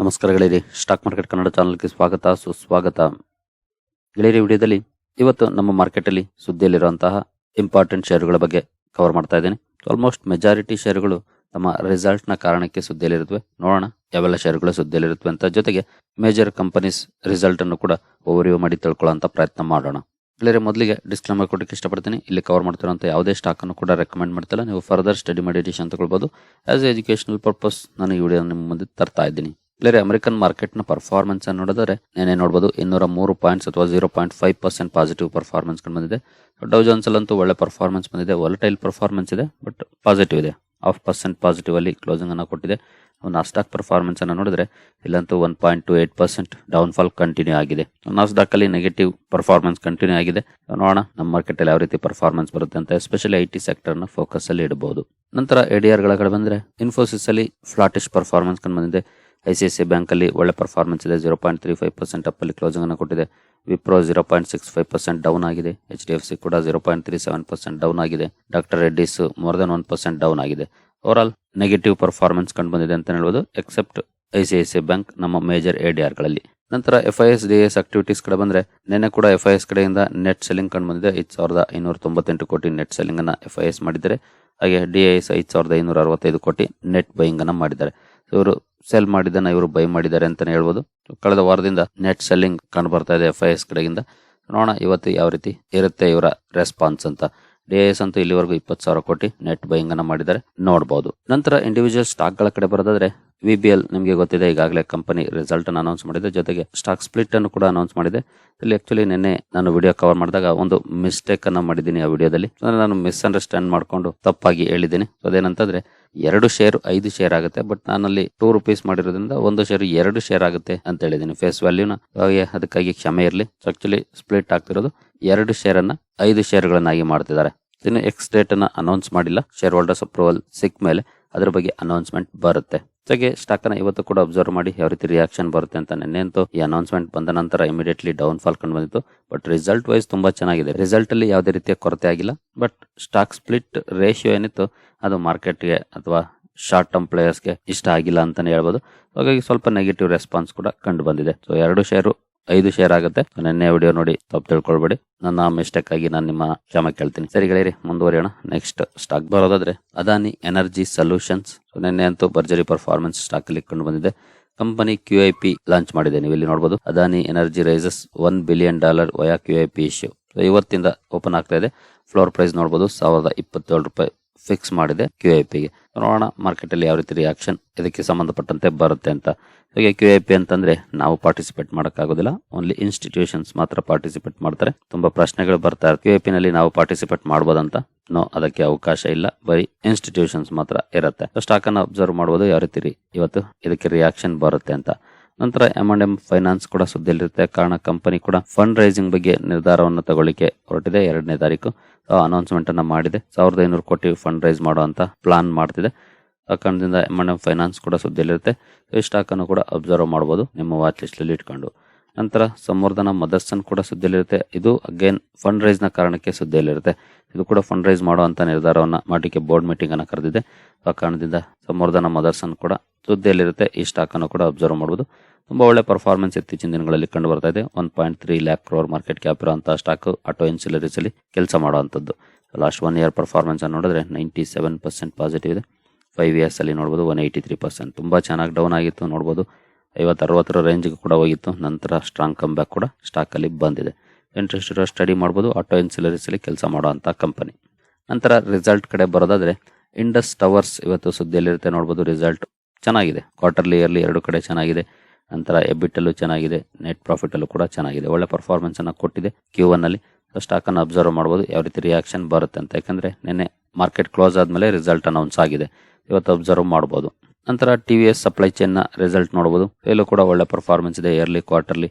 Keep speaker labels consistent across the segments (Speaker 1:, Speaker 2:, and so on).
Speaker 1: ನಮಸ್ಕಾರ stock market Kannada ಚಾನಲ್ಗೆ ಸ್ವಾಗತ, ಸುಸ್ವಾಗತ. ಗೆಳೆಯರಿ ವಿಡಿಯೋದಲ್ಲಿ. ಇವತ್ತು ನಮ್ಮ ಮಾರ್ಕೆಟಲ್ಲಿ ಸುದ್ದಿಯಲ್ಲಿರುವಂತಹ ಇಂಪಾರ್ಟೆಂಟ್ ಶೇರುಗಳ ಬಗ್ಗೆ ಕವರ್ ಮಾಡ್ತಾ ಇದ್ದೇನೆ. ಆಲ್ಮೋಸ್ಟ್ ಮೆಜಾರಿಟಿ ಶೇರುಗಳು ತಮ್ಮ ರಿಸಲ್ಟ್ನ ಕಾರಣಕ್ಕೆ ಸುದ್ದಿಯಲ್ಲಿರುತ್ತವೆ. ನೋಡೋಣ ಯಾವೆಲ್ಲ ಶೇರುಗಳು ಸುದ್ದಿಯಲ್ಲಿರುತ್ತವೆ ಅಂತ. ಜೊತೆಗೆ ಮೇಜರ್ ಕಂಪನೀಸ್ ರಿಸಲ್ಟ್ ಅನ್ನು ಕೂಡ ಓವರ್ವ್ಯೂ ಮಾಡಿ ತಿಳ್ಕೊಳ್ಳೋ ಪ್ರಯತ್ನ ಮಾಡೋಣ. ಗೆಳೆಯರಿ ಮೊದಲಿಗೆ ಡಿಸ್ಕ್ಲೇಮರ್ ಕೊಡೋಕ್ಕೆ ಇಷ್ಟಪಡ್ತೀನಿ. ಇಲ್ಲಿ ಕವರ್ ಮಾಡ್ತಿರೋಂಥ ಯಾವುದೇ ಸ್ಟಾಕ್ ಅನ್ನು ಕೂಡ ರೆಕಮೆಂಡ್ ಮಾಡ್ತಿಲ್ಲ. ನೀವು ಫರ್ದರ್ ಸ್ಟಡಿ ಮಾಡಿ ಡಿಸಿಷನ್ ತಗೊಳ್ಬೋದು. ಆಸ್ ಎಜುಕೇಶನಲ್ ಪರ್ಪಸ್ ನಾನು ಈ ವಿಡಿಯೋ ನಿಮ್ಮ ಮುಂದೆ ತರ್ತಾ ಇದ್ದೀನಿ. ಇಲ್ಲರೆ ಅಮೆರಿಕನ್ ಮಾರ್ಕೆಟ್ನ ಪರ್ಫಾರ್ಮೆನ್ಸ್ ಅನ್ನು ನೋಡಿದರೆ ನೆನೆ ನೋಡಬಹುದು ಇನ್ನೂರ ಮೂರು ಪಾಯಿಂಟ್ಸ್ ಅಥವಾ zero point five percent positive performance ಕಂಡು ಬಂದಿದೆ. ಡೌ ಜೋನ್ಸ್ ಅಂತೂ ಒಳ್ಳೆ ಪರ್ಫಾರ್ಮೆನ್ಸ್ ಬಂದಿದೆ. ವಾಲಟೈಲ್ ಪರ್ಫಾರ್ಮೆನ್ಸ್ ಇದೆ ಬಟ್ ಪಾಸಿಟಿವ್ ಇದೆ. ಹಾಫ್ ಪರ್ಸೆಂಟ್ ಪಾಸಿಟಿವ್ ಅಲ್ಲಿ ಕ್ಲೋಸಿಂಗ್ ಅನ್ನು ಕೊಟ್ಟಿದೆ. ನಾಸ್ಡಾಕ್ ಪರ್ಫಾರ್ಮೆನ್ಸ್ ಅನ್ನು ನೋಡಿದ್ರೆ, ಇಲ್ಲಂತೂ one point two eight percent down fall continue ಆಗಿದೆ. ನಾಸ್ಡಾಕ್ ಅಲ್ಲಿ ನೆಗೆಟಿವ್ ಪರ್ಫಾರ್ಮೆನ್ಸ್ ಕಂಟಿನ್ಯೂ ಆಗಿದೆ. ನೋಡೋಣ ನಮ್ಮ ಮಾರ್ಕೆಟ್ ಅಲ್ಲಿ ಯಾವ ರೀತಿ ಪರ್ಫಾರ್ಮೆನ್ಸ್ ಬರುತ್ತೆ ಅಂತ ಎಸ್ಪೆಷಲಿ ಐ ಟಿ ಸೆಕ್ಟರ್ನ ಫೋಕಸ್ ಅಲ್ಲಿ ಇಡಬಹುದು ನಂತರ ಎಡಿಆರ್ಗಳ ಕಡೆ ಬಂದ್ರೆ ಇನ್ಫೋಸಿಸ್ ಅಲ್ಲಿ ಫ್ಲಾಟಿಶ್ ಪರ್ಫಾರ್ಮೆನ್ಸ್ ಕಂಡು ಬಂದಿದೆ. I C I C bank ಅಲ್ಲಿ ಒಳ್ಳೆ ಪರ್ಫಾರ್ಮೆನ್ಸ್ ಇದೆ. Zero point three five percent ಅಪ್ಪಲ್ಲಿ closing ಅನ್ನು ಕೊಟ್ಟಿದೆ. Wipro zero point six five percent down ಆಗಿದೆ. ಎಚ್ ಡಿ ಎಫ್ ಸಿ ಕೂಡ zero point three seven percent down ಆಗಿದೆ. Doctor Reddy's more than one percent down ಆಗಿದೆ. Over all negative performance ಕಂಡು ಬಂದಿದೆ ಅಂತ ಹೇಳ್ಬೋದು except I C I C bank ನಮ್ಮ major A D ಆರ್ಗಳಲ್ಲಿ ನಂತರ F I S D S activities ಕಡೆ ಬಂದ್ರೆ, ನಿನ್ನೆ ಕೂಡ ಎಫ್ ಐ ಎಸ್ ಕಡೆಯಿಂದ ನೆಟ್ ಸೆಲ್ಲಿಂಗ್ ಕಂಡು ಬಂದಿದೆ. ಐದು ಸಾವಿರದ ಐನೂರ ತೊಂಬತ್ತೆಂಟು ಕೋಟಿ ನೆಟ್ ಸೆಲ್ಲಿಂಗ್ ಅನ್ನ ಎಫ್ ಐ ಎಸ್ ಮಾಡಿದ್ದಾರೆ. ಹಾಗೆ ಡಿ ಐ ಎಸ್ ಐದು ಸಾವಿರದ ಐನೂರ ಅರವತ್ತೈದು ಕೋಟಿ ನೆಟ್ ಬೈಯಿಂಗನ್ನು ಮಾಡಿದ್ದಾರೆ. ಇವರು ಸೆಲ್ ಮಾಡಿದ್ದನ್ನ ಇವರು ಬೈ ಮಾಡಿದ್ದಾರೆ ಅಂತಾನೆ ಹೇಳ್ಬೋದು. ಕಳೆದ ವಾರದಿಂದ ನೆಟ್ ಸೆಲ್ಲಿಂಗ್ ಕಂಡು ಬರ್ತಾ ಇದೆ ಎಫ್ ಐ ಎಸ್ ಕಡೆಯಿಂದ. ನೋಡೋಣ ಇವತ್ತು ಯಾವ ರೀತಿ ಇರುತ್ತೆ ಇವರ ರೆಸ್ಪಾನ್ಸ್ ಅಂತ. ಡಿ ಎಸ್ ಅಂತೂ ಇಲ್ಲಿವರೆಗೂ ಇಪ್ಪತ್ತು ಸಾವಿರ ಕೋಟಿ ನೆಟ್ ಬೈಯಿಂಗ್ ಅನ್ನ ಮಾಡಿದ್ದಾರೆ. ನೋಡಬಹುದು ನಂತರ ಇಂಡಿವಿಜುವಲ್ ಸ್ಟಾಕ್ಗಳ ಕಡೆ ಬರೋದಾದ್ರೆ ವಿ ಬಿ ಎಲ್ ನಿಮಗೆ ಗೊತ್ತಿದೆ, ಈಗಾಗಲೇ ಕಂಪನಿ ರಿಸಲ್ಟ್ ಅನ್ನು ಅನೌನ್ಸ್ ಮಾಡಿದೆ. ಜೊತೆಗೆ ಸ್ಟಾಕ್ ಸ್ಪ್ಲಿಟ್ ಅನ್ನು ಕೂಡ ಅನೌನ್ಸ್ ಮಾಡಿದೆ. ಇಲ್ಲಿ ಆಕ್ಚುಲಿ ನಿನ್ನೆ ನಾನು ವಿಡಿಯೋ ಕವರ್ ಮಾಡಿದಾಗ ಒಂದು ಮಿಸ್ಟೇಕ್ ಅನ್ನ ಮಾಡಿದ್ದೀನಿ ಆ ವಿಡಿಯೋದಲ್ಲಿ ಅಂದ್ರೆ ನಾನು ಮಿಸ್ಅಂಡರ್ಸ್ಟ್ಯಾಂಡ್ ಮಾಡಿಕೊಂಡು ತಪ್ಪಾಗಿ ಹೇಳಿದ್ದೀನಿ. ಅದೇನಂತಂದ್ರೆ, ಎರಡು ಶೇರ್ ಐದು ಶೇರ್ ಆಗುತ್ತೆ. ಬಟ್ ನಾನಲ್ಲಿ ಟೂ ರುಪೀಸ್ ಮಾಡಿರೋದ್ರಿಂದ ಒಂದು ಶೇರ್ ಎರಡು ಶೇರ್ ಆಗುತ್ತೆ ಅಂತ ಹೇಳಿದ್ದೀನಿ. ಫೇಸ್ ವ್ಯಾಲ್ಯೂನ ಅದಕ್ಕಾಗಿ ಕ್ಷಮೆ ಇರಲಿ. ಆಕ್ಚುಲಿ ಸ್ಪ್ಲಿಟ್ ಆಗ್ತಿರೋದು. ಎರಡು ಶೇರ್ ಅನ್ನ ಐದು ಶೇರ್ಗಳನ್ನಾಗಿ ಮಾಡ್ತಿದ್ದಾರೆ. ಇನ್ನು ಎಕ್ಸ್ ಡೇಟ್ ಅನ್ನ ಅನೌನ್ಸ್ ಮಾಡಿಲ್ಲ. ಶೇರ್ ಹೋಲ್ಡರ್ಸ್ ಅಪ್ರೂವಲ್ ಸಿಕ್ಕ ಮೇಲೆ ಅದ್ರ ಬಗ್ಗೆ ಅನೌನ್ಸ್ಮೆಂಟ್ ಬರುತ್ತೆ. ಜೊತೆಗೆ ಸ್ಟಾಕ್ ಅನ್ನ ಇವತ್ತು ಕೂಡ ಅಬ್ಸರ್ವ್ ಮಾಡಿ ಯಾವ ರೀತಿ ರಿಯಾಕ್ಷನ್ ಬರುತ್ತೆ ಅಂತ ನಿನ್ನೆ ಅಂತೂ ಈ ಅನೌನ್ಸ್ಮೆಂಟ್ ಬಂದ ನಂತರ ಇಮಿಡಿಯೇಟ್ಲಿ ಡೌನ್ ಫಾಲ್ ಕಂಡು ಬಂದಿತ್ತು. ಬಟ್ ರಿಸಲ್ಟ್ ವೈಸ್ ತುಂಬಾ ಚೆನ್ನಾಗಿದೆ. ರಿಸಲ್ಟ್ ಅಲ್ಲಿ ಯಾವುದೇ ರೀತಿಯ ಕೊರತೆ ಆಗಿಲ್ಲ. ಬಟ್ ಸ್ಟಾಕ್ ಸ್ಪ್ಲಿಟ್ ರೇಷಿಯೋ ಏನಿತ್ತು, ಅದು ಮಾರ್ಕೆಟ್ಗೆ ಅಥವಾ ಶಾರ್ಟ್ ಟರ್ಮ್ ಪ್ಲೇಯರ್ಸ್ಗೆ ಇಷ್ಟ ಆಗಿಲ್ಲ ಅಂತಾನೆ ಹೇಳ್ಬೋದು. ಹಾಗಾಗಿ ಸ್ವಲ್ಪ ನೆಗೆಟಿವ್ ರೆಸ್ಪಾನ್ಸ್ ಕೂಡ ಕಂಡು ಬಂದಿದೆ. ಸೊ ಎರಡು ಶೇರು ಐದು ಶೇರ್ ಆಗುತ್ತೆ. ನೆನ್ನೆ ವಿಡಿಯೋ ನೋಡಿ ತಪ್ಪು ತಿಳ್ಕೊಳ್ಬೇಡಿ. ನನ್ನ ಮಿಸ್ಟೇಕ್ ಆಗಿ ನಾನು ನಿಮ್ಮ ಕ್ಷಮೆ ಕೇಳ್ತೀನಿ. ಸರಿ ಗೆಳೆಯರಿ, ಮುಂದುವರಿಯೋಣ. ನೆಕ್ಸ್ಟ್ ಸ್ಟಾಕ್ ಬರೋದಾದ್ರೆ ಅದಾನಿ ಎನರ್ಜಿ ಸೊಲ್ಯೂಷನ್ಸ್ ನಿನ್ನೆ ಅಂತೂ ಭರ್ಜರಿ ಪರ್ಫಾರ್ಮೆನ್ಸ್ ಸ್ಟಾಕ್ ಅಲ್ಲಿ ಕಂಡು ಬಂದಿದೆ. Company Q I P launch ಮಾಡಿದೆ. ನೀವು ಇಲ್ಲಿ ನೋಡಬಹುದು Adani energy rises one billion dollar via Q I P issue ಇವತ್ತಿಂದ ಓಪನ್ ಆಗ್ತಾ ಇದೆ. ಫ್ಲೋರ್ ಪ್ರೈಸ್ ನೋಡಬಹುದು ಸಾವಿರದ ಇಪ್ಪತ್ತೇಳು ರೂಪಾಯಿ ಫಿಕ್ಸ್ ಮಾಡಿದೆ ಕ್ಯೂ ಐ ಪಿಗೆ ನೋಡೋಣ ಮಾರ್ಕೆಟಲ್ಲಿ ಯಾವ ರೀತಿ ರಿಯಾಕ್ಷನ್ ಇದಕ್ಕೆ ಸಂಬಂಧಪಟ್ಟಂತೆ ಬರುತ್ತೆ ಅಂತ. ಹಾಗೆ ಕ್ಯೂ ಐ ಪಿ ಅಂತಂದ್ರೆ ನಾವು ಪಾರ್ಟಿಸಿಪೇಟ್ ಮಾಡೋಕ್ಕಾಗೋದಿಲ್ಲ. ಓನ್ಲಿ ಇನ್ಸ್ಟಿಟ್ಯೂಷನ್ಸ್ ಮಾತ್ರ ಪಾರ್ಟಿಸಿಪೇಟ್ ಮಾಡ್ತಾರೆ. ತುಂಬಾ ಪ್ರಶ್ನೆಗಳು ಬರ್ತಾ ಇರ್ತವೆ ಕ್ಯೂ ಐ ಪಿ ನಲ್ಲಿ ನಾವು ಪಾರ್ಟಿಸಿಪೇಟ್ ಮಾಡ್ಬೋದಂತ? ನೋ ಅದಕ್ಕೆ ಅವಕಾಶ ಇಲ್ಲ. ಬರೀ ಇನ್ಸ್ಟಿಟ್ಯೂಷನ್ಸ್ ಮಾತ್ರ ಇರುತ್ತೆ. ಸ್ಟಾಕ್ ಅನ್ನು ಅಬ್ಸರ್ವ್ ಮಾಡ್ಬೋದು. ಯಾವ ರೀತಿ ಇವತ್ತು ಇದಕ್ಕೆ ರಿಯಾಕ್ಷನ್ ಬರುತ್ತೆ ಅಂತ. ನಂತರ ಎಂ ಅಂಡ್ ಎಂ ಫೈನಾನ್ಸ್ ಕೂಡ ಸುದ್ದಿಯಲ್ಲಿರುತ್ತೆ. ಕಾರಣ ಕಂಪನಿ ಕೂಡ ಫಂಡ್ ರೈಸಿಂಗ್ ಬಗ್ಗೆ ನಿರ್ಧಾರವನ್ನು ತಗೊಳ್ಳಿಕ್ಕೆ ಹೊರಟಿದೆ. ಎರಡನೇ ತಾರೀಕು. ಅನೌನ್ಸ್ಮೆಂಟ್ ಅನ್ನ ಮಾಡಿದೆ. ಸಾವಿರದ ಐನೂರು ಕೋಟಿ ಫಂಡ್ ರೈಸ್ ಮಾಡುವಂತ ಪ್ಲಾನ್ ಮಾಡ್ತಿದೆ. ಆ ಕಾರಣದಿಂದ ಎಂ ಅಂಡ್ ಎಂ ಫೈನಾನ್ಸ್ ಕೂಡ ಸುದ್ದಿಯಲ್ಲಿರುತ್ತೆ. ಈ ಸ್ಟಾಕ್ ಅನ್ನು ಕೂಡ ಅಬ್ಸರ್ವ್ ಮಾಡಬಹುದು ನಿಮ್ಮ ವಾಚ್ ಲಿಸ್ಟ್ ಅಲ್ಲಿ ಇಟ್ಕೊಂಡು. ನಂತರ ಸಂವರ್ಧನ ಮದರ್ಸನ್ ಕೂಡ ಸುದ್ದಿಯಲ್ಲಿರುತ್ತೆ. ಇದು ಅಗೇನ್ ಫಂಡ್ ರೈಸ್ನ ಕಾರಣಕ್ಕೆ ಸುದ್ದಿಯಲ್ಲಿರುತ್ತೆ. ಇದು ಕೂಡ ಫಂಡ್ ರೈಸ್ ಮಾಡುವಂಥ ನಿರ್ಧಾರವನ್ನು ಮಾಡಲಿಕ್ಕೆ ಬೋರ್ಡ್ ಮೀಟಿಂಗ್ ಅನ್ನ ಕರೆದಿದೆ. ಆ ಕಾರಣದಿಂದ ಸಂವರ್ಧನ ಮದರ್ಸನ್ ಕೂಡ ಸುದ್ದಿಯಲ್ಲಿರುತ್ತೆ. ಈ ಸ್ಟಾಕ್ ಅನ್ನು ಕೂಡ ಅಬ್ಸರ್ವ್ ಮಾಡ್ಬೋದು. ತುಂಬ ಒಳ್ಳೆ ಪರ್ಫಾರ್ಮೆನ್ಸ್ ಇತ್ತೀಚಿನ ದಿನಗಳಲ್ಲಿ ಕಂಡು ಬರ್ತಾ ಇದೆ. One point three lakh crore market cap ಇರುವಂತಹ ಸ್ಟಾಕ್ ಆಟೋ ಇನ್ಸುಲರೀಸ್ ಅಲ್ಲಿ ಕೆಲಸ ಮಾಡುವಂಥದ್ದು ಲಾಸ್ಟ್ ಒನ್ ಇಯರ್ ಪರ್ಫಾರ್ಮೆನ್ಸ್ ಅನ್ನು ನೋಡಿದ್ರೆ ನೈಂಟಿ ಸೆವೆನ್ ಪರ್ಸೆಂಟ್ ಪಾಸಿಟಿವ್ ಇದೆ. ಫೈವ್ ಇಯರ್ಸ್ ಅಲ್ಲಿ ನೋಡಬಹುದು ಒನ್ ಏಯ್ಟಿ ತ್ರೀ ಪರ್ಸೆಂಟ್ ತುಂಬಾ ಚೆನ್ನಾಗಿ ಡೌನ್ ಆಗಿತ್ತು ನೋಡಬಹುದು ಐವತ್ತು ಅರವತ್ತರ ರೇಂಜ್ಗೆ ಕೂಡ ಹೋಗಿತ್ತು. ನಂತರ ಸ್ಟ್ರಾಂಗ್ ಕಮ್ ಬ್ಯಾಕ್ ಕೂಡ ಸ್ಟಾಕ್ ಅಲ್ಲಿ ಬಂದಿದೆ. ಇಂಟ್ರೆಸ್ಟ್ ಇರೋ ಸ್ಟಡಿ ಮಾಡಬಹುದು ಆಟೋ ಇನ್ಸುಲರೀಸ್ ಅಲ್ಲಿ ಕೆಲಸ ಮಾಡುವಂತ ಕಂಪನಿ ನಂತರ ರಿಸಲ್ಟ್ ಕಡೆ ಬರೋದಾದರೆ ಇಂಡಸ್ ಟವರ್ಸ್ ಇವತ್ತು ಸುದ್ದಿಯಲ್ಲಿರುತ್ತೆ ನೋಡಬಹುದು ರಿಸಲ್ಟ್ ಚೆನ್ನಾಗಿದೆ. ಕ್ವಾರ್ಟರ್ಲಿ ಇಯರ್ಲಿ ಎರಡು ಕಡೆ ಚೆನ್ನಾಗಿದೆ. ನಂತರ ಎಬಿಟಲ್ಲೂ ಚೆನ್ನಾಗಿದೆ ನೆಟ್ ಪ್ರಾಫಿಟಲ್ಲೂ ಕೂಡ ಚೆನ್ನಾಗಿದೆ. ಒಳ್ಳೆ ಪರ್ಫಾರ್ಮೆನ್ಸ್ ಅನ್ನ ಕೊಟ್ಟಿದೆ ಕ್ಯೂ ಒನ್ ಅಲ್ಲಿ. ಸ್ಟಾಕ್ ಅನ್ನು ಅಬ್ಸರ್ವ್ ಮಾಡಬಹುದು ಯಾವ ರೀತಿ ರಿಯಾಕ್ಷನ್ ಬರುತ್ತೆ ಅಂತ. ಯಾಕಂದ್ರೆ, ನಿನ್ನೆ ಮಾರ್ಕೆಟ್ ಕ್ಲೋಸ್ ಆದ್ಮೇಲೆ ರಿಸಲ್ಟ್ ಅನೌನ್ಸ್ ಆಗಿದೆ. ಇವತ್ತು ಅಬ್ಸರ್ವ್ ಮಾಡಬಹುದು ನಂತರ ಟಿ ವಿ ಎಸ್ ಸಪ್ಲೈ ಚೈನ್ನ ರಿಸಲ್ಟ್ ನೋಡಬಹುದು ಇಲ್ಲೂ ಕೂಡ ಒಳ್ಳೆ ಪರ್ಫಾರ್ಮೆನ್ಸ್ ಇದೆ. ಇಯರ್ಲಿ ಕ್ವಾರ್ಟರ್ಲಿ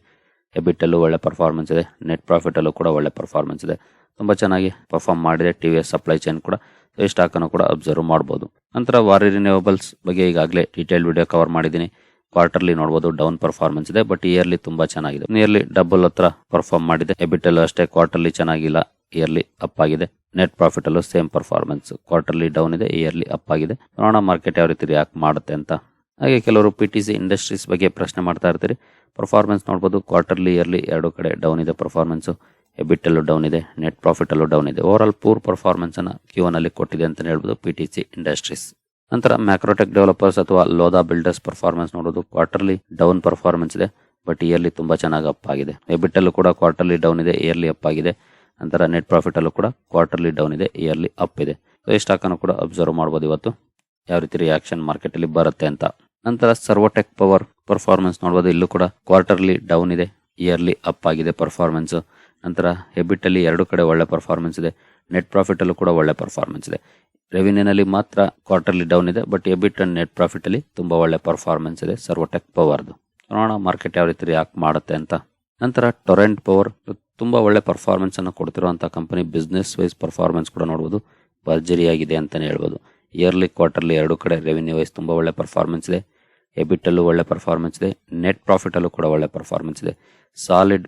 Speaker 1: ಎಬಿಟ್ ಅಲ್ಲೂ ಒಳ್ಳೆ ಪರ್ಫಾರ್ಮೆನ್ಸ್ ಇದೆ. ನೆಟ್ ಪ್ರಾಫಿಟ್ ಅಲ್ಲೂ ಕೂಡ ಒಳ್ಳೆ ಪರ್ಫಾರ್ಮೆನ್ಸ್ ಇದೆ. ತುಂಬಾ ಚೆನ್ನಾಗಿ ಪರ್ಫಾರ್ಮ್ ಮಾಡಿದೆ T V S supply chain ಕೂಡ. ಈ ಸ್ಟಾಕ್ ಅನ್ನು ಕೂಡ ಅಬ್ಸರ್ವ್ ಮಾಡಬಹುದು ನಂತರ ವಾರಿ ರಿನ್ಯೂವಬಲ್ಸ್ ಬಗ್ಗೆ ಈಗಾಗಲೇ ಡೀಟೇಲ್ ವಿಡಿಯೋ ಕವರ್ ಮಾಡಿದ್ದೀನಿ. ಕ್ವಾರ್ಟರ್ಲಿ ನೋಡಬಹುದು ಡೌನ್ ಪರ್ಫಾರ್ಮೆನ್ಸ್ ಇದೆ. ಬಟ್ ಇಯರ್ಲಿ ತುಂಬಾ ಚೆನ್ನಾಗಿದೆ. ನಿಯರ್ಲಿ ಡಬಲ್ ಹತ್ರ ಪರ್ಫಾರ್ಮ್ ಮಾಡಿದೆ. ಎಬಿಟ್ ಅಲ್ಲೂ ಅಷ್ಟೇ ಕ್ವಾರ್ಟರ್ಲಿ ಚೆನ್ನಾಗಿಲ್ಲ. ಇಯರ್ಲಿ ಅಪ್ ಆಗಿದೆ. ನೆಟ್ ಪ್ರಾಫಿಟ್ ಅಲ್ಲೂ ಸೇಮ್ ಪರ್ಫಾರ್ಮೆನ್ಸ್ ಕ್ವಾರ್ಟರ್ಲಿ ಡೌನ್ ಇದೆ ಇಯರ್ಲಿ ಅಪ್ ಆಗಿದೆ. ನೋಡೋಣ ಮಾರ್ಕೆಟ್ ಯಾವ ರೀತಿ ರಿಯಾಕ್ಟ್ ಮಾಡುತ್ತೆ ಅಂತ. ಹಾಗೆ ಕೆಲವರು ಪಿ ಟಿ ಸಿ ಇಂಡಸ್ಟ್ರೀಸ್ ಬಗ್ಗೆ ಪ್ರಶ್ನೆ ಮಾಡ್ತಾ ಇರ್ತೀರಿ. ಪರ್ಫಾರ್ಮೆನ್ಸ್ ನೋಡ್ಬೋದು ಕ್ವಾರ್ಟರ್ಲಿ ಇಯರ್ಲಿ ಎರಡು ಕಡೆ ಡೌನ್ ಇದೆ ಪರ್ಫಾರ್ಮೆನ್ಸು ಎಬಿಟಲ್ಲೂ ಡೌನ್ ಇದೆ ನೆಟ್ ಪ್ರಾಫಿಟಲ್ಲೂ ಡೌನ್ ಇದೆ. ಓವರ್ ಆಲ್ ಪೂರ್ ಪರ್ಫಾರ್ಮೆನ್ಸನ್ನು ಕ್ಯೂ ಅಲ್ಲಿ ಕೊಟ್ಟಿದೆ ಅಂತ ಹೇಳ್ಬೋದು ಪಿ ಟಿ ಸಿ ಇಂಡಸ್ಟ್ರೀಸ್ ನಂತರ ಮ್ಯಾಕ್ರೋಟೆಕ್ ಡೆವಲಪರ್ಸ್ ಅಥವಾ ಲೋದಾ ಬಿಲ್ಡರ್ಸ್ ಪರ್ಫಾರ್ಮೆನ್ಸ್ ನೋಡೋದು. ಕ್ವಾರ್ಟರ್ಲಿ ಡೌನ್ ಪರ್ಫಾರ್ಮೆನ್ಸ್ ಇದೆ ಬಟ್ ಇಯರ್ಲಿ ತುಂಬಾ ಚೆನ್ನಾಗಿ ಅಪ್ ಆಗಿದೆ. ಎಬಿಟಲ್ಲೂ ಕೂಡ ಕ್ವಾರ್ಟರ್ಲಿ ಡೌನ್ ಇದೆ ಇಯರ್ಲಿ ಅಪ್ ಆಗಿದೆ. ನಂತರ ನೆಟ್ ಪ್ರಾಫಿಟ್ ಅಲ್ಲೂ ಕೂಡ ಕ್ವಾರ್ಟರ್ಲಿ ಡೌನ್ ಇದೆ ಇಯರ್ಲಿ ಅಪ್ ಇದೆ. ಸೊ ಸ್ಟಾಕ್ ಅನ್ನು ಕೂಡ ಅಬ್ಸರ್ವ್ ಮಾಡ್ಬೋದು ಇವತ್ತು. ಯಾವ ರೀತಿ ರಿಯಾಕ್ಷನ್ ಮಾರ್ಕೆಟ್ ಅಲ್ಲಿ ಬರುತ್ತೆ ಅಂತ. ನಂತರ ಸರ್ವೋಟೆಕ್ ಪವರ್ ಪರ್ಫಾರ್ಮೆನ್ಸ್ ನೋಡಬಹುದು ಇಲ್ಲೂ ಕೂಡ ಕ್ವಾರ್ಟರ್ಲಿ ಡೌನ್ ಇದೆ ಇಯರ್ಲಿ ಅಪ್ ಆಗಿದೆ ಪರ್ಫಾರ್ಮೆನ್ಸ್ ನಂತರ ಹೆಬಿಟ್ ಅಲ್ಲಿ ಎರಡು ಕಡೆ ಒಳ್ಳೆ ಪರ್ಫಾರ್ಮೆನ್ಸ್ ಇದೆ ನೆಟ್ ಪ್ರಾಫಿಟ್ ಅಲ್ಲೂ ಕೂಡ ಒಳ್ಳೆ ಪರ್ಫಾರ್ಮೆನ್ಸ್ ಇದೆ. ರೆವಿನ್ಯೂನಲ್ಲಿ ಮಾತ್ರ ಕ್ವಾರ್ಟರ್ಲಿ ಡೌನ್ ಇದೆ but EBIT and net profit ಅಲ್ಲಿ ತುಂಬಾ ಒಳ್ಳೆ ಪರ್ಫಾರ್ಮೆನ್ಸ್ ಇದೆ ಸರ್ವೋಟೆಕ್ ಪವರ್ದು ನೋಡೋಣ ಮಾರ್ಕೆಟ್ ಯಾವ ರೀತಿ ರಿಯಾಕ್ಟ್ ಮಾಡುತ್ತೆ ಅಂತ. ನಂತರ ಟೊರೆಂಟ್ ಪವರ್ ತುಂಬಾ ಒಳ್ಳೆ ಪರ್ಫಾರ್ಮೆನ್ಸನ್ನು ಅನ್ನು ಕೊಡ್ತಿರುವಂತಹ ಕಂಪನಿ ಬಿಸ್ನೆಸ್ ವೈಸ್ ಪರ್ಫಾರ್ಮೆನ್ಸ್ ಕೂಡ ನೋಡಬಹುದು ಭರ್ಜರಿ ಆಗಿದೆ ಅಂತಾನೆ ಹೇಳ್ಬೋದು. ಇಯರ್ಲಿ ಕ್ವಾರ್ಟರ್ಲಿ ಎರಡು ಕಡೆ ರೆವಿನ್ಯೂ ವೈಸ್ ತುಂಬಾ ಒಳ್ಳೆ ಪರ್ಫಾರ್ಮೆನ್ಸ್ ಇದೆ. ಎಬಿಟಲ್ಲೂ ಒಳ್ಳೆ ಪರ್ಫಾರ್ಮೆನ್ಸ್ ಇದೆ. ನೆಟ್ ಪ್ರಾಫಿಟಲ್ಲೂ ಕೂಡ ಒಳ್ಳೆ ಪರ್ಫಾರ್ಮೆನ್ಸ್ ಇದೆ. ಸಾಲಿಡ್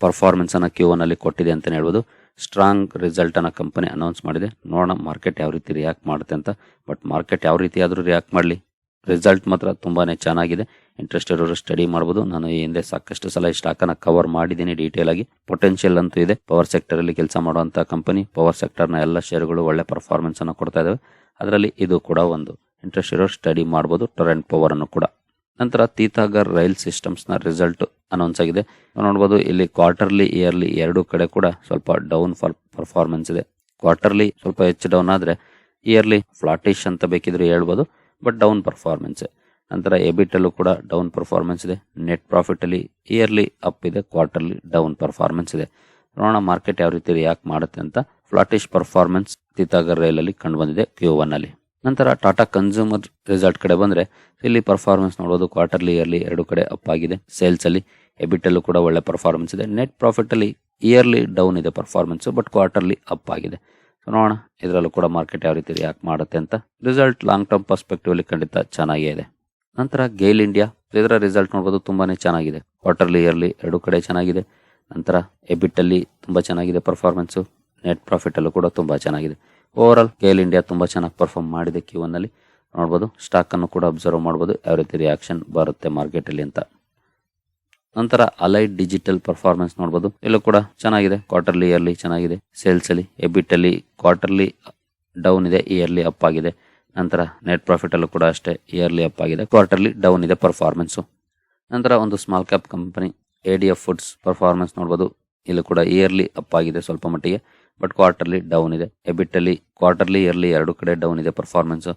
Speaker 1: ಪರ್ಫಾರ್ಮೆನ್ಸನ್ನು ಕ್ಯೂ ಒನ್ ಅಲ್ಲಿ ಕೊಟ್ಟಿದೆ ಅಂತಾನೆ ಹೇಳ್ಬೋದು. ಸ್ಟ್ರಾಂಗ್ ರಿಸಲ್ಟ್ ಅನ್ನ ಕಂಪನಿ ಅನೌನ್ಸ್ ಮಾಡಿದೆ. ನೋಡೋಣ ಮಾರ್ಕೆಟ್ ಯಾವ ರೀತಿ ರಿಯಾಕ್ಟ್ ಮಾಡುತ್ತೆ ಅಂತ. ಬಟ್ ಮಾರ್ಕೆಟ್ ಯಾವ ರೀತಿ ಆದರೂ ರಿಯಾಕ್ಟ್ ಮಾಡಲಿ. ರಿಸಲ್ಟ್ ಮಾತ್ರ ತುಂಬಾನೇ ಚೆನ್ನಾಗಿದೆ. ಇಂಟ್ರೆಸ್ಟ್ ಇರೋರು ಸ್ಟಡಿ ಮಾಡಬಹುದು ನಾನು ಈ ಹಿಂದೆ ಸಾಕಷ್ಟು ಸಲ ಈ ಸ್ಟಾಕ್ ಅನ್ನ ಕವರ್ ಮಾಡಿದ್ದೀನಿ ಡೀಟೇಲ್ ಆಗಿ. ಪೊಟೆನ್ಶಿಯಲ್ ಅಂತೂ ಇದೆ. ಪವರ್ ಸೆಕ್ಟರ್ ಅಲ್ಲಿ ಕೆಲಸ ಮಾಡುವಂತಹ ಕಂಪನಿ ಪವರ್ ಸೆಕ್ಟರ್ನ ಎಲ್ಲ ಶೇರ್ಗಳು ಒಳ್ಳೆ ಪರ್ಫಾರ್ಮೆನ್ಸ್ ಅನ್ನು ಕೊಡ್ತಾ ಇದಾವೆ. ಅದರಲ್ಲಿ ಇದು ಕೂಡ ಒಂದು. ಇಂಟ್ರೆಸ್ಟ್ ಇರೋರು ಸ್ಟಡಿ ಮಾಡಬಹುದು ಟೊರೆಂಟ್ ಪವರ್ ಅನ್ನು ಕೂಡ. ನಂತರ ತೀತಾಗರ್ ರೈಲ್ ಸಿಸ್ಟಮ್ಸ್ನ ರಿಸಲ್ಟ್ ಅನೌನ್ಸ್ ಆಗಿದೆ. ನೋಡಬಹುದು ಇಲ್ಲಿ ಕ್ವಾರ್ಟರ್ಲಿ ಇಯರ್ಲಿ ಎರಡು ಕಡೆ ಕೂಡ ಸ್ವಲ್ಪ ಡೌನ್ ಫಾರ್ ಪರ್ಫಾರ್ಮೆನ್ಸ್ ಇದೆ. ಕ್ವಾರ್ಟರ್ಲಿ ಸ್ವಲ್ಪ ಹೆಚ್ಚು ಡೌನ್ ಆದ್ರೆ ಇಯರ್ಲಿ ಫ್ಲಾಟಿಶ್ ಅಂತ ಬೇಕಿದ್ರು ಹೇಳ್ಬೋದು. ಬಟ್ ಡೌನ್ ಪರ್ಫಾರ್ಮೆನ್ಸ್ ನಂತರ ಎಬಿಟಲ್ಲೂ ಕೂಡ ಡೌನ್ ಪರ್ಫಾರ್ಮೆನ್ಸ್ ಇದೆ. ನೆಟ್ ಪ್ರಾಫಿಟಲ್ಲಿ ಇಯರ್ಲಿ ಅಪ್ ಇದೆ ಕ್ವಾರ್ಟರ್ಲಿ ಡೌನ್ ಪರ್ಫಾರ್ಮೆನ್ಸ್ ಇದೆ. ನೋಡೋಣ ಮಾರ್ಕೆಟ್ ಯಾವ ರೀತಿ ರಿಯಾಕ್ಟ್ ಮಾಡುತ್ತೆ ಅಂತ. ಫ್ಲಾಟಿಶ್ ಪರ್ಫಾರ್ಮೆನ್ಸ್ ತಿತಾಗರ್ ರೈಲಲ್ಲಿ ಕಂಡುಬಂದಿದೆ ಕಂಡು ಬಂದಿದೆ ಕ್ಯೂ ಒನ್ ಅಲ್ಲಿ. ನಂತರ ಟಾಟಾ ಕನ್ಸ್ಯೂಮರ್ ರಿಸಲ್ಟ್ ಕಡೆ ಬಂದರೆ ಇಲ್ಲಿ ಪರ್ಫಾರ್ಮೆನ್ಸ್ ನೋಡೋದು ಕ್ವಾರ್ಟರ್ಲಿ ಇಯರ್ಲಿ ಎರಡು ಕಡೆ ಅಪ್ ಆಗಿದೆ ಸೇಲ್ಸಲ್ಲಿ ಅಲ್ಲಿ. ಎಬಿಟ್ ಅಲ್ಲೂ ಕೂಡ ಒಳ್ಳೆ ಪರ್ಫಾರ್ಮೆನ್ಸ್ ಇದೆ. ನೆಟ್ ಪ್ರಾಫಿಟಲ್ಲಿ ಇಯರ್ಲಿ ಡೌನ್ ಇದೆ ಪರ್ಫಾರ್ಮೆನ್ಸು ಬಟ್ ಕ್ವಾರ್ಟರ್ಲಿ ಅಪ್ ಆಗಿದೆ. ಸೊ ನೋಡೋಣ. ಇದರಲ್ಲೂ ಕೂಡ ಮಾರ್ಕೆಟ್ ಯಾವ ರೀತಿ ರಿಯಾಕ್ಟ್ ಮಾಡುತ್ತೆ ಅಂತ. ರಿಸಲ್ಟ್ ಲಾಂಗ್ ಟರ್ಮ್ ಪರ್ಸ್ಪೆಕ್ಟಿವ್ ಅಲ್ಲಿ ಖಂಡಿತ ಚೆನ್ನಾಗೇ ಇದೆ. ನಂತರ ಗೇಲ್ ಇಂಡಿಯಾ ಇದರ ರಿಸಲ್ಟ್ ನೋಡಬಹುದು ತುಂಬಾನೇ ಚೆನ್ನಾಗಿದೆ. ಕ್ವಾರ್ಟರ್ಲಿ ಇಯರ್ಲಿ ಎರಡು ಕಡೆ ಚೆನ್ನಾಗಿದೆ. ನಂತರ ಎಬಿಟ್ ಅಲ್ಲಿ ತುಂಬಾ ಚೆನ್ನಾಗಿದೆ ಪರ್ಫಾರ್ಮೆನ್ಸು ನೆಟ್ ಪ್ರಾಫಿಟ್ ಅಲ್ಲೂ ಕೂಡ ತುಂಬಾ ಚೆನ್ನಾಗಿದೆ. ಓವರ್ ಆಲ್ ಗೇಲ್ ಇಂಡಿಯಾ ತುಂಬಾ ಚೆನ್ನಾಗಿ ಪರ್ಫಾರ್ಮ್ ಮಾಡಿದೆ ಕ್ಯೂ ಒನ್ ಅಲ್ಲಿ. ನೋಡ್ಬೋದು ಸ್ಟಾಕ್ ಅನ್ನು ಕೂಡ ಅಬ್ಸರ್ವ್ ಮಾಡ್ಬೋದು. ಯಾವ ರೀತಿ ರಿಯಾಕ್ಷನ್ ಬರುತ್ತೆ ಮಾರ್ಕೆಟ್ ಅಲ್ಲಿ ಅಂತ. ನಂತರ ಅಲೈಡ್ ಡಿಜಿಟಲ್ ಪರ್ಫಾರ್ಮೆನ್ಸ್ ನೋಡಬಹುದು ಇಲ್ಲೂ ಕೂಡ ಚೆನ್ನಾಗಿದೆ. ಕ್ವಾರ್ಟರ್ಲಿ, ಇಯರ್ಲಿ ಚೆನ್ನಾಗಿದೆ. ಸೇಲ್ಸ್ ಅಲ್ಲಿ ಎಬಿಟ್ ಅಲ್ಲಿ ಕ್ವಾರ್ಟರ್ಲಿ ಡೌನ್ ಇದೆ. ಇಯರ್ಲಿ ಅಪ್ ಆಗಿದೆ. ನಂತರ ನೆಟ್ ಪ್ರಾಫಿಟ್ ಅಲ್ಲೂ ಕೂಡ ಅಷ್ಟೇ. ಇಯರ್ಲಿ ಅಪ್ ಆಗಿದೆ. ಕ್ವಾರ್ಟರ್ಲಿ ಡೌನ್ ಇದೆ ಪರ್ಫಾರ್ಮೆನ್ಸ್. ನಂತರ ಒಂದು small cap company A D F foods performance ನೋಡಬಹುದು ಇಲ್ಲೂ ಕೂಡ ಇಯರ್ಲಿ ಅಪ್ ಆಗಿದೆ ಸ್ವಲ್ಪ ಮಟ್ಟಿಗೆ. ಬಟ್ ಕ್ವಾರ್ಟರ್ಲಿ ಡೌನ್ ಇದೆ. ಎಬಿಟ್ ಅಲ್ಲಿ ಕ್ವಾರ್ಟರ್ಲಿ, ಇಯರ್ಲಿ ಎರಡು ಕಡೆ ಡೌನ್ ಇದೆ ಪರ್ಫಾರ್ಮೆನ್ಸ್.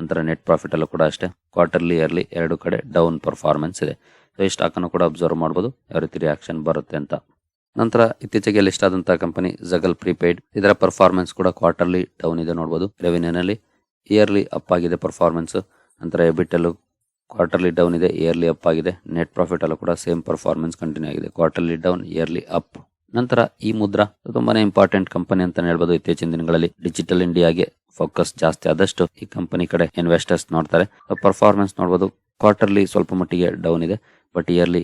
Speaker 1: ನಂತರ ನೆಟ್ ಪ್ರಾಫಿಟ್ ಅಲ್ಲೂ ಕೂಡ ಅಷ್ಟೇ. ಕ್ವಾರ್ಟರ್ಲಿ, ಇಯರ್ಲಿ ಎರಡು ಕಡೆ ಡೌನ್ ಪರ್ಫಾರ್ಮೆನ್ಸ್ ಇದೆ. ಸೊ ಈ ಸ್ಟಾಕ್ ಅನ್ನು ಕೂಡ ಅಬ್ಸರ್ವ್ ಮಾಡ್ಬೋದು, ಯಾವ ರೀತಿ ರಿಯಾಕ್ಷನ್ ಬರುತ್ತೆ ಅಂತ. ನಂತರ ಇತ್ತೀಚೆಗೆ ಲಿಸ್ಟ್ ಆದಂತಹ ಕಂಪನಿ ಜಗಲ್ ಪ್ರಿಪೇಯ್ಡ್ ಇದರ ಪರ್ಫಾರ್ಮೆನ್ಸ್ ಕೂಡ ಕ್ವಾರ್ಟರ್ಲಿ ಡೌನ್ ಇದೆ ನೋಡಬಹುದು ರೆವಿನ್ಯೂನಲ್ಲಿ ಇಯರ್ಲಿ ಅಪ್ ಆಗಿದೆ ಪರ್ಫಾರ್ಮೆನ್ಸ್ ನಂತರ ಎಬಿಟ್ ಕ್ವಾರ್ಟರ್ಲಿ ಡೌನ್ ಇದೆ ಇಯರ್ಲಿ ಅಪ್ ಆಗಿದೆ. ನೆಟ್ ಪ್ರಾಫಿಟ್ ಅಲ್ಲೂ ಕೂಡ ಸೇಮ್ ಪರ್ಫಾರ್ಮೆನ್ಸ್ ಕಂಟಿನ್ಯೂ ಆಗಿದೆ ಕ್ವಾರ್ಟರ್ಲಿ ಡೌನ್ ಇಯರ್ಲಿ ಅಪ್ ನಂತರ ಈ ಮುದ್ರಾ ತುಂಬಾನೇ ಇಂಪಾರ್ಟೆಂಟ್ ಕಂಪನಿ ಅಂತ ಹೇಳ್ಬೋದು ಇತ್ತೀಚಿನ ದಿನಗಳಲ್ಲಿ. ಡಿಜಿಟಲ್ ಇಂಡಿಯಾಗೆ ಫೋಕಸ್ ಜಾಸ್ತಿ ಆದಷ್ಟು ಈ ಕಂಪನಿ ಕಡೆ ಇನ್ವೆಸ್ಟರ್ಸ್ ನೋಡ್ತಾರೆ. ಪರ್ಫಾರ್ಮೆನ್ಸ್ ನೋಡಬಹುದು ಕ್ವಾರ್ಟರ್ಲಿ ಸ್ವಲ್ಪ ಮಟ್ಟಿಗೆ ಡೌನ್ ಇದೆ, ಬಟ್ ಇಯರ್ಲಿ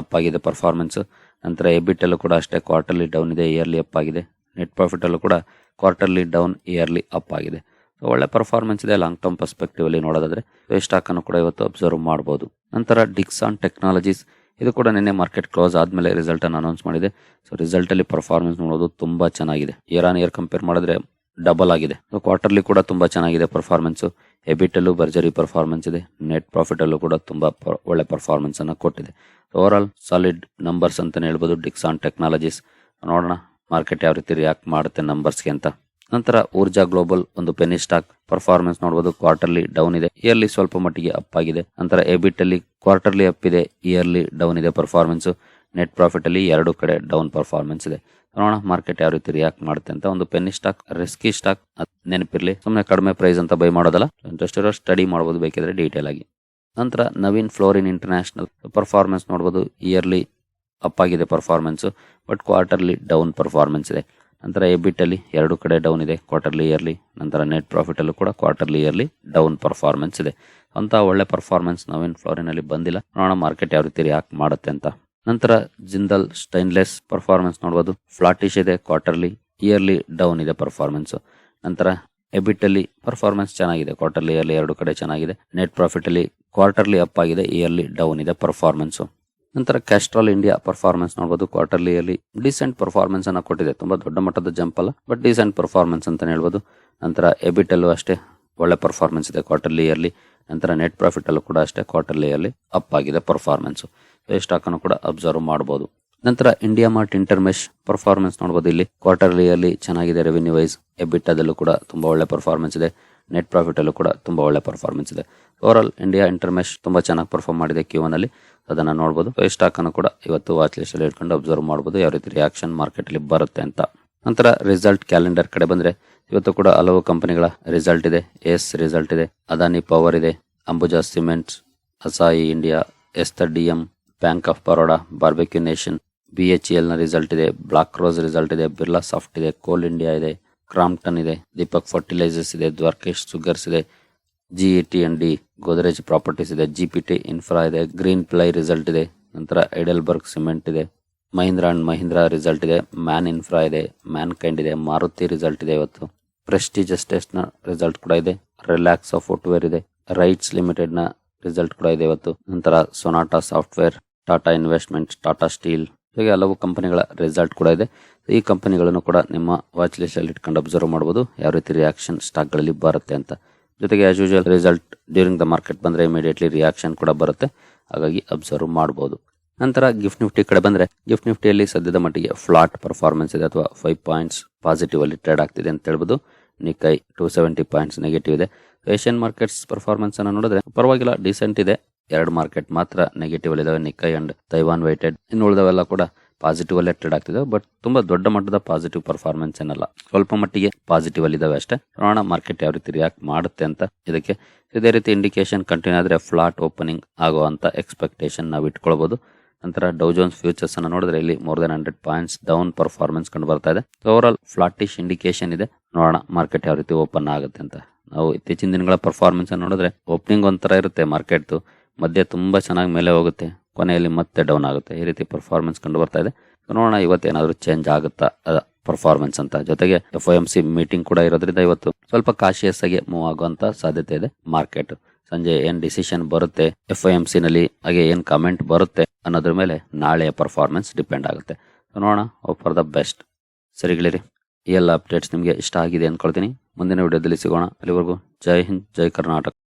Speaker 1: ಅಪ್ ಆಗಿದೆ ಪರ್ಫಾರ್ಮೆನ್ಸ್ ನಂತರ ಎಬಿಟ್ ಅಲ್ಲೂ ಕೂಡ ಅಷ್ಟೇ ಕ್ವಾರ್ಟರ್ಲಿ ಡೌನ್ ಇದೆ, ಇಯರ್ಲಿ ಅಪ್ ಆಗಿದೆ. ನೆಟ್ ಪ್ರಾಫಿಟ್ ಅಲ್ಲೂ ಕೂಡ ಕ್ವಾರ್ಟರ್ಲಿ ಡೌನ್, ಇಯರ್ಲಿ ಅಪ್ ಆಗಿದೆ. ಸೊ ಒಳ್ಳೆ ಪರ್ಫಾರ್ಮೆನ್ಸ್ ಇದೆ ಲಾಂಗ್ ಟರ್ಮ್ ಪರ್ಸ್ಪೆಕ್ಟಿವ್ ಅಲ್ಲಿ ನೋಡೋದಾದ್ರೆ. ಸ್ಟಾಕ್ ಅನ್ನು ಕೂಡ ಇವತ್ತು ಅಬ್ಸರ್ವ್ ಮಾಡಬಹುದು ನಂತರ ಡಿಕ್ಸಾನ್ ಟೆಕ್ನಾಲಜೀಸ್ ಇದು ಕೂಡ ನಿನ್ನೆ ಮಾರ್ಕೆಟ್ ಕ್ಲೋಸ್ ಆದ್ಮೇಲೆ ರಿಸಲ್ಟ್ ಅನ್ನು ಅನೌನ್ಸ್ ಮಾಡಿದೆ. ಸೊ ರಿಸಲ್ಟ್ ಅಲ್ಲಿ ಪರ್ಫಾರ್ಮೆನ್ಸ್ ನೋಡೋದು ತುಂಬಾ ಚೆನ್ನಾಗಿದೆ. ಇಯರ್ ಆನ್ ಇಯರ್ ಕಂಪೇರ್ ಮಾಡಿದ್ರೆ ಡಬಲ್ ಆಗಿದೆ. ಕ್ವಾರ್ಟರ್ಲಿ ಕೂಡ ತುಂಬ ಚೆನ್ನಾಗಿದೆ ಪರ್ಫಾರ್ಮೆನ್ಸು ಎಬಿಟಲ್ಲೂ ಭರ್ಜರಿ ಪರ್ಫಾರ್ಮೆನ್ಸ್ ಇದೆ. ನೆಟ್ ಪ್ರಾಫಿಟಲ್ಲೂ ಕೂಡ ತುಂಬಾ ಒಳ್ಳೆ ಪರ್ಫಾರ್ಮೆನ್ಸ್ ಅನ್ನ ಕೊಟ್ಟಿದೆ. ಓವರ್ ಆಲ್ ಸಾಲಿಡ್ ನಂಬರ್ಸ್ ಅಂತ ಹೇಳ್ಬೋದು. ಡಿಕ್ಸಾನ್ ಟೆಕ್ನಾಲಜೀಸ್ ನೋಡೋಣ ಮಾರ್ಕೆಟ್ ಯಾವ ರೀತಿ ರಿಯಾಕ್ಟ್ ಮಾಡುತ್ತೆ ನಂಬರ್ಸ್ಗೆ ಅಂತ. ನಂತರ ಊರ್ಜಾ ಗ್ಲೋಬಲ್ ಒಂದು ಪೆನಿ ಸ್ಟಾಕ್ ಪರ್ಫಾರ್ಮೆನ್ಸ್ ನೋಡಬಹುದು ಕ್ವಾರ್ಟರ್ಲಿ ಡೌನ್ ಇದೆ. ಇಯರ್ಲಿ ಸ್ವಲ್ಪ ಮಟ್ಟಿಗೆ ಅಪ್ ಆಗಿದೆ. ನಂತರ ಎಬಿಟ್ ಅಲ್ಲಿ ಕ್ವಾರ್ಟರ್ಲಿ ಅಪ್ ಇದೆ. ಇಯರ್ಲಿ ಡೌನ್ ಇದೆ ಪರ್ಫಾರ್ಮೆನ್ಸ್ ನೆಟ್ ಪ್ರಾಫಿಟ್ ಅಲ್ಲಿ ಎರಡು ಕಡೆ ಡೌನ್ ಪರ್ಫಾರ್ಮೆನ್ಸ್ ಇದೆ. ನೋಡೋಣ ಮಾರ್ಕೆಟ್ ಯಾವ ರೀತಿ ರಿಯಾಕ್ಟ್ ಮಾಡುತ್ತೆ ಅಂತ. ಒಂದು ಪೆನ್ನಿ ಸ್ಟಾಕ್ ರಿಸ್ಕಿ ಸ್ಟಾಕ್ ನೆನಪಿರ್ಲಿ. ಸುಮ್ಮನೆ ಕಡಿಮೆ ಪ್ರೈಸ್ ಅಂತ ಬೈ ಮಾಡೋದಲ್ಲ. ಇಂಟ್ರೆಸ್ಟ್ ಇರೋ ಸ್ಟಡಿ ಮಾಡ್ಬೋದು ಬೇಕಿದ್ರೆ ಡೀಟೇಲ್ ಆಗಿ. ನಂತರ ನವೀನ್ ಫ್ಲೋರಿನ್ ಇಂಟರ್ನ್ಯಾಷನಲ್ ಪರ್ಫಾರ್ಮೆನ್ಸ್ ನೋಡ್ಬೋದು. ಇಯರ್ಲಿ ಅಪ್ ಆಗಿದೆ performance but quarterly down performance ಇದೆ. ನಂತರ ಎಬಿಟಲ್ಲಿ ಎರಡು ಕಡೆ ಡೌನ್ ಇದೆ. ಕ್ವಾರ್ಟರ್ಲಿ ಇಯರ್ಲಿ ನಂತರ ನೆಟ್ ಪ್ರಾಫಿಟಲ್ಲೂ ಕೂಡ ಕ್ವಾರ್ಟರ್ಲಿ ಇಯರ್ಲಿ ಡೌನ್ ಪರ್ಫಾರ್ಮೆನ್ಸ್ ಇದೆ. ಅಂತ ಒಳ್ಳೆ ಪರ್ಫಾರ್ಮೆನ್ಸ್ ನವೀನ್ ಫ್ಲೋರಿನಲ್ಲಿ ಬಂದಿಲ್ಲ. ನೋಡೋಣ ಮಾರ್ಕೆಟ್ ಯಾವ ರೀತಿ ರಿಯಾಕ್ಟ್ ಮಾಡುತ್ತೆ ಅಂತ. ನಂತರ ಜಿಂದಲ್ ಸ್ಟೈನ್ಲೆಸ್ ಪರ್ಫಾರ್ಮೆನ್ಸ್ ನೋಡಬಹುದು ಫ್ಲಾಟಿಶ್ ಇದೆ ಕ್ವಾರ್ಟರ್ಲಿ ಇಯರ್ಲಿ ಡೌನ್ ಇದೆ ಪರ್ಫಾರ್ಮೆನ್ಸ್ ನಂತರ ಎಬಿಟ್ ಅಲ್ಲಿ ಪರ್ಫಾರ್ಮೆನ್ಸ್ ಚೆನ್ನಾಗಿದೆ ಕ್ವಾರ್ಟರ್ಲಿ ಇಯರ್ಲಿ ಎರಡು ಕಡೆ ಚೆನ್ನಾಗಿದೆ. ನೆಟ್ ಪ್ರಾಫಿಟ್ ಅಲ್ಲಿ ಕ್ವಾರ್ಟರ್ಲಿ ಅಪ್ ಆಗಿದೆ ಇಯರ್ಲಿ ಡೌನ್ ಇದೆ ಪರ್ಫಾರ್ಮೆನ್ಸ್ ನಂತರ ಕ್ಯಾಸ್ಟ್ರಾಲ್ ಇಂಡಿಯಾ ಪರ್ಫಾರ್ಮೆನ್ಸ್ ನೋಡಬಹುದು ಕ್ವಾರ್ಟರ್ಲಿ ಅಲ್ಲಿ ಡಿಸೆಂಟ್ ಪರ್ಫಾರ್ಮೆನ್ಸ್ ಅನ್ನ ಕೊಟ್ಟಿದೆ. ತುಂಬಾ ದೊಡ್ಡ ಮಟ್ಟದ ಜಂಪ್ ಅಲ್ಲ ಬಟ್ ಡಿಸೆಂಟ್ ಪರ್ಫಾರ್ಮೆನ್ಸ್ ಅಂತ ಹೇಳ್ಬೋದು. ನಂತರ ಎಬಿಟ್ ಅಲ್ಲೂ ಅಷ್ಟೇ ಒಳ್ಳೆ ಪರ್ಫಾರ್ಮೆನ್ಸ್ ಇದೆ ಕ್ವಾರ್ಟರ್ಲಿ ಇಯರ್ಲಿ ನಂತರ ನೆಟ್ ಪ್ರಾಫಿಟ್ ಅಲ್ಲೂ ಕೂಡ ಅಷ್ಟೇ ಕ್ವಾರ್ಟರ್ಲಿ ಇಯರ್ಲಿ ಅಪ್ ಆಗಿದೆ ಪರ್ಫಾರ್ಮೆನ್ಸ್ ಸ್ಟಾಕ್ ಅನ್ನು ಕೂಡ ಅಬ್ಸರ್ವ್ ಮಾಡಬಹುದು ನಂತರ ಇಂಡಿಯಾ ಮಾರ್ಟ್ ಇಂಟರ್ಮೆಶ್ ಪರ್ಫಾರ್ಮೆನ್ಸ್ ನೋಡಬಹುದು ಇಲ್ಲಿ ಕ್ವಾರ್ಟರ್ಲಿ ಅಲ್ಲಿ ಚೆನ್ನಾಗಿದೆ ರೆವೆನ್ಯೂ ವೈಸ್ ಎಬಿಟ್ಟದಲ್ಲೂ ಕೂಡ ತುಂಬಾ ಒಳ್ಳೆ ಪರ್ಫಾರ್ಮೆನ್ಸ್ ಇದೆ. ನೆಟ್ ಪ್ರಾಫಿಟ್ ಅಲ್ಲೂ ಕೂಡ ತುಂಬಾ ಒಳ್ಳೆ ಪರ್ಫಾರ್ಮೆನ್ಸ್ ಇದೆ. ಓವರ್ ಆಲ್ ಇಂಡಿಯಾ ಇಂಟರ್ಮೆಶ್ ತುಂಬಾ ಚೆನ್ನಾಗಿ ಪರ್ಫಾರ್ಮ್ ಮಾಡಿದೆ ಕ್ಯೂ ಅಲ್ಲಿ. ಅದನ್ನ ನೋಡಬಹುದು ಈ ಸ್ಟಾಕ್ ಅನ್ನು ಕೂಡ ಇವತ್ತು ವಾಚ್ ಲಿಸ್ಟ್ ಅಲ್ಲಿ ಇಟ್ಕೊಂಡು ಅಬ್ಸರ್ವ್ ಮಾಡಬಹುದು ಯಾವ ರೀತಿ ರಿಯಾಕ್ಷನ್ ಮಾರ್ಕೆಟ್ ಅಲ್ಲಿ ಬರುತ್ತೆ ಅಂತ. ನಂತರ ರಿಸಲ್ಟ್ ಕ್ಯಾಲೆಂಡರ್ ಕಡೆ ಬಂದ್ರೆ ಇವತ್ತು ಕೂಡ ಹಲವು ಕಂಪನಿಗಳ ರಿಸಲ್ಟ್ ಇದೆ. ಎಸ್ ರಿಸಲ್ಟ್ ಇದೆ. ಅದಾನಿ ಪವರ್ ಇದೆ. Ambuja cements Asahi India Aster D M bank of Baroda, barbeque nation, B H ಎಲ್ನ result ಇದೆ, ಬ್ಲಾಕ್ ರೋಸ್ ರಿಸಲ್ಟ್ ಇದೆ, ಬಿರ್ಲಾ ಸಾಫ್ಟ್ ಇದೆ, ಕೋಲ್ ಇಂಡಿಯಾ ಇದೆ, ಕ್ರಾಂಪ್ಟನ್ ಇದೆ, ದೀಪಕ್ ಫರ್ಟಿಲೈಸರ್ಸ್ ಇದೆ, ದ್ವಾರಕೇಶ್ ಸುಗರ್ಸ್ ಇದೆ, G E T and D, Godrej properties ಇದೆ, ಜಿ ಪಿ ಟಿ ಇನ್ಫ್ರಾ ಇದೆ, ಗ್ರೀನ್ ಪ್ಲೈ ರಿಸಲ್ಟ್ ಇದೆ, ನಂತರ ಐಡಲ್ಬರ್ಗ್ ಸಿಮೆಂಟ್ ಇದೆ, ಮಹೀಂದ್ರ ಅಂಡ್ ಮಹೀಂದ್ರ ರಿಸಲ್ಟ್ ಇದೆ, ಮ್ಯಾನ್ ಇನ್ಫ್ರಾ ಇದೆ ಮ್ಯಾನ್ ಕೈಂಡ್ ಇದೆ, ಮಾರುತಿ ರಿಸಲ್ಟ್ ಇದೆ ಇವತ್ತು. ಪ್ರೆಸ್ಟೀಜ್ ಎಸ್ಟೇಟ್ಸ್ನ ರಿಸಲ್ಟ್ ಕೂಡ ಇದೆ, ರಿಲ್ಯಾಕ್ಸ್ ಆಫ್ ಫುಟ್ವೇರ್ ಇದೆ, ರೈಟ್ಸ್ ಲಿಮಿಟೆಡ್ನ ರಿಸಲ್ಟ್ ಕೂಡ ಇದೆ ಇವತ್ತು. ನಂತರ Sonata software Tata investment Tata steel ಹೀಗೆ ಹಲವು ಕಂಪನಿಗಳ ರಿಸಲ್ಟ್ ಕೂಡ ಇದೆ. ಈ ಕಂಪನಿಗಳನ್ನು ಕೂಡ ನಿಮ್ಮ ವಾಚ್ ಲಿಸ್ಟ್ ಅಲ್ಲಿ ಇಟ್ಕೊಂಡು ಅಬ್ಸರ್ವ್ ಮಾಡಬಹುದು ಯಾವ ರೀತಿ ರಿಯಾಕ್ಷನ್ ಸ್ಟಾಕ್ಗಳಲ್ಲಿ ಬರುತ್ತೆ ಅಂತ. ಜೊತೆಗೆ as usual result during the market ಬಂದ್ರೆ ಇಮಿಡಿಯೇಟ್ಲಿ ರಿಯಾಕ್ಷನ್ ಕೂಡ ಬರುತ್ತೆ. ಹಾಗಾಗಿ ಅಬ್ಸರ್ವ್ ಮಾಡಬಹುದು ನಂತರ ಗಿಫ್ಟ್ ನಿಫ್ಟಿ ಕಡೆ ಬಂದ್ರೆ ಗಿಫ್ಟ್ ನಿಫ್ಟಿಯಲ್ಲಿ ಸದ್ಯದ ಮಟ್ಟಿಗೆ ಫ್ಲಾಟ್ ಪರ್ಫಾರ್ಮೆನ್ಸ್ ಇದೆ ಅಥವಾ ಫೈವ್ ಪಾಯಿಂಟ್ಸ್ ಪಾಸಿಟಿವ್ ಅಲ್ಲಿ ಟ್ರೇಡ್ ಆಗ್ತಿದೆ ಅಂತ ಹೇಳ್ಬೋದು. Nikkei two seventy points negative ಇದೆ. ಏಷ್ಯನ್ ಮಾರ್ಕೆಟ್ಸ್ ಪರ್ಫಾರ್ಮೆನ್ಸ್ ಅನ್ನು ನೋಡಿದ್ರೆ ಪರವಾಗಿಲ್ಲ ಡಿಸೆಂಟ್ ಇದೆ. ಎರಡು ಮಾರ್ಕೆಟ್ ಮಾತ್ರ ನೆಗೆಟಿವ್ ಅಲ್ಲಿ ಇದಾವೆ. ನಿಕ್ಕೈ ಅಂಡ್ ತೈವಾನ್ ವೈಟೆಡ್ ಇನ್ನು ಉಳಿದವೆಲ್ಲ ಕೂಡ ಪಾಸಿಟಿವ್ ಅಲ್ಲೇ ಟ್ರೇಡ್ ಆಗ್ತಿದೆ. ಬಟ್ ತುಂಬಾ ದೊಡ್ಡ ಮಟ್ಟದ ಪಾಸಿಟಿವ್ ಪರ್ಫಾರ್ಮೆನ್ಸ್ ಏನಲ್ಲ. ಸ್ವಲ್ಪ ಮಟ್ಟಿಗೆ ಪಾಸಿಟಿವ್ ಅಲ್ಲಿ ಇದಾವೆ ಅಷ್ಟೇ. ನೋಡೋಣ ಮಾರ್ಕೆಟ್ ಯಾವ ರೀತಿ ರಿಯಾಕ್ಟ್ ಮಾಡುತ್ತೆ ಅಂತ ಇದಕ್ಕೆ. ಇದೇ ರೀತಿ ಇಂಡಿಕೇಶನ್ ಕಂಟಿನ್ಯೂ ಆದ್ರೆ ಫ್ಲಾಟ್ ಓಪನಿಂಗ್ ಆಗುವಂತ ಎಕ್ಸ್ಪೆಕ್ಟೇಷನ್ ನಾವು ಇಟ್ಕೊಳ್ಬಹುದು ನಂತರ ಡೌಜೋನ್ಸ್ ಫ್ಯೂಚರ್ಸ್ ಅನ್ನ ನೋಡಿದ್ರೆ ಇಲ್ಲಿ more than hundred points down performance ಕಂಡು ಬರ್ತಾ ಇದೆ. ಓವರ್ ಆಲ್ ಫ್ಲಾಟಿಶ್ ಇಂಡಿಕೇಶನ್ ಇದೆ. ನೋಡೋಣ ಮಾರ್ಕೆಟ್ ಯಾವ ರೀತಿ ಓಪನ್ ಆಗುತ್ತೆ ಅಂತ. ನಾವು ಇತ್ತೀಚಿನ ದಿನಗಳ ಪರ್ಫಾರ್ಮೆನ್ಸ್ ನೋಡಿದ್ರೆ ಓಪನಿಂಗ್ ಒಂಥರ ಇರುತ್ತೆ ಮಾರ್ಕೆಟ್ ಮಧ್ಯೆ ತುಂಬಾ ಚೆನ್ನಾಗಿ ಮೇಲೆ ಹೋಗುತ್ತೆ. ಕೊನೆಯಲ್ಲಿ ಮತ್ತೆ ಡೌನ್ ಆಗುತ್ತೆ. ಈ ರೀತಿ ಪರ್ಫಾರ್ಮೆನ್ಸ್ ಕಂಡು ಬರ್ತಾ ಇದೆ. ನೋಡೋಣ ಇವತ್ತೇನಾದರೂ ಚೇಂಜ್ ಆಗುತ್ತಾ ಪರ್ಫಾರ್ಮೆನ್ಸ್ ಅಂತ. ಜೊತೆಗೆ ಎಫ್ ಎಂ ಸಿ ಮೀಟಿಂಗ್ ಕೂಡ ಇರೋದ್ರಿಂದ ಇವತ್ತು ಸ್ವಲ್ಪ ಕಾಶಿಯಸ್ ಆಗಿ ಮೂವ್ ಆಗುವಂತ ಸಾಧ್ಯತೆ ಇದೆ ಮಾರ್ಕೆಟ್ ಸಂಜೆ ಏನ್ ಡಿಸಿಷನ್ ಬರುತ್ತೆ ಎಫ್ ಎಂ ಸಿ ನಲ್ಲಿ ಹಾಗೆ ಏನ್ ಕಮೆಂಟ್ ಬರುತ್ತೆ ಅನ್ನೋದ್ರ ಮೇಲೆ ನಾಳೆಯ ಪರ್ಫಾರ್ಮೆನ್ಸ್ ಡಿಪೆಂಡ್ ಆಗುತ್ತೆ. ನೋಡೋಣ. ಫಾರ್ ದ ಬೆಸ್ಟ್ ಸರಿಗಳಿರಿ ಈ ಎಲ್ಲ ಅಪ್ಡೇಟ್ಸ್ ನಿಮಗೆ ಇಷ್ಟ ಆಗಿದೆ ಅಂದ್ಕೊಳ್ತೀನಿ ಮುಂದಿನ ವಿಡಿಯೋದಲ್ಲಿ ಸಿಗೋಣ. ಅಲ್ಲಿವರೆಗೂ ಜೈ ಹಿಂದ್, ಜೈ ಕರ್ನಾಟಕ.